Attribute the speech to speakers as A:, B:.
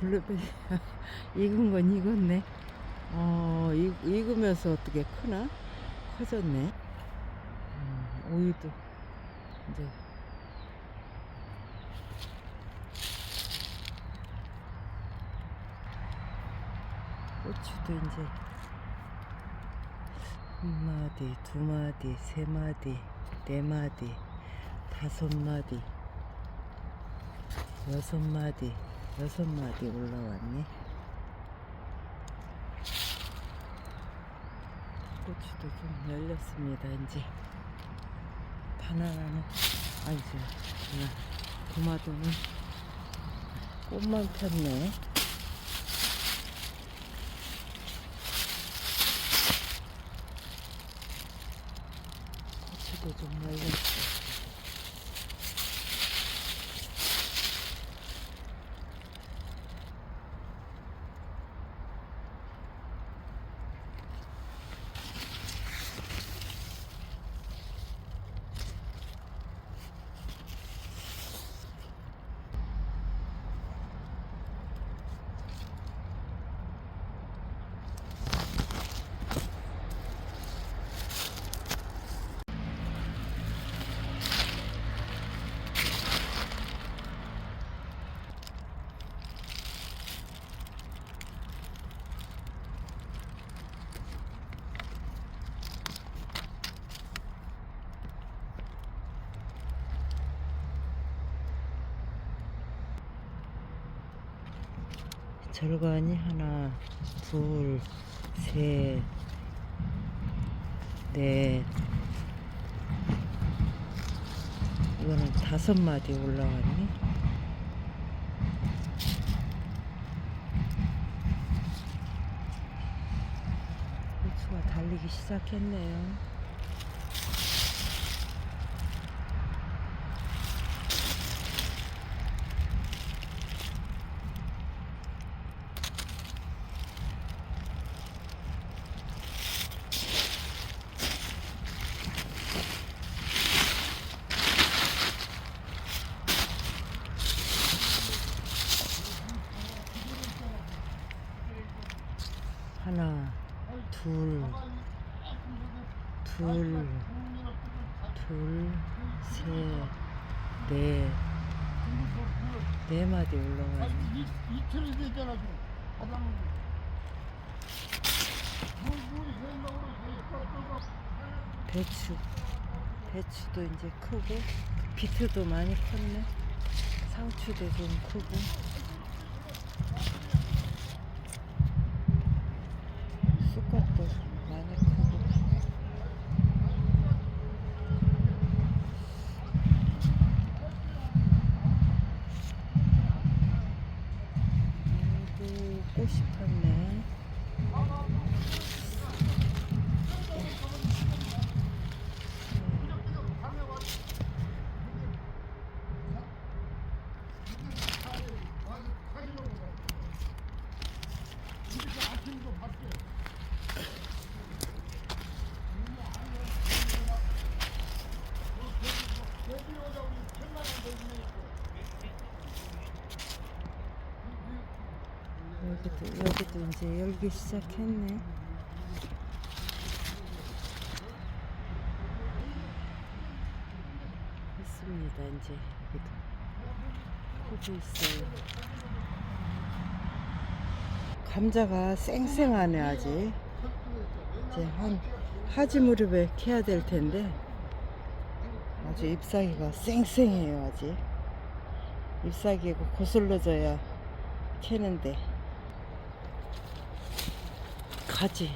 A: 블루베리 익은 건 익었네. 어, 익, 익으면서 어떻게 크나? 커졌네. 음, 우유도 이제 고추도 이제 한 마디, 두 마디, 세 마디, 네 마디, 다섯 마디, 여섯 마디, 여섯 마디 올라왔네. 고추도 좀 열렸습니다. 이제 바나나는 아니죠. 그냥 토마토는 꽃만 폈네. 고추도 좀 열렸어. 절간이 하나, 둘, 셋, 넷. 이거는 다섯 마디 올라왔네. 고추가 달리기 시작했네요. 하나, 둘, 둘, 둘, 셋, 넷, 네 마디 올라가네.
B: 이, 이틀이 생각으로
A: 배추, 배추도 이제 크고, 비트도 많이 컸네. 상추도 좀 크고. 쑥갓도 많이 크고. 아이 여기도 여기도 이제 열기 시작했네. 했습니다. 이제 여기도 크고 있어요. 감자가 쌩쌩하네 아직. 이제 한 하지 무렵에 캐야 될 텐데 아주 잎사귀가 쌩쌩해요 아직. 잎사귀가 고슬러져야 캐는데 가지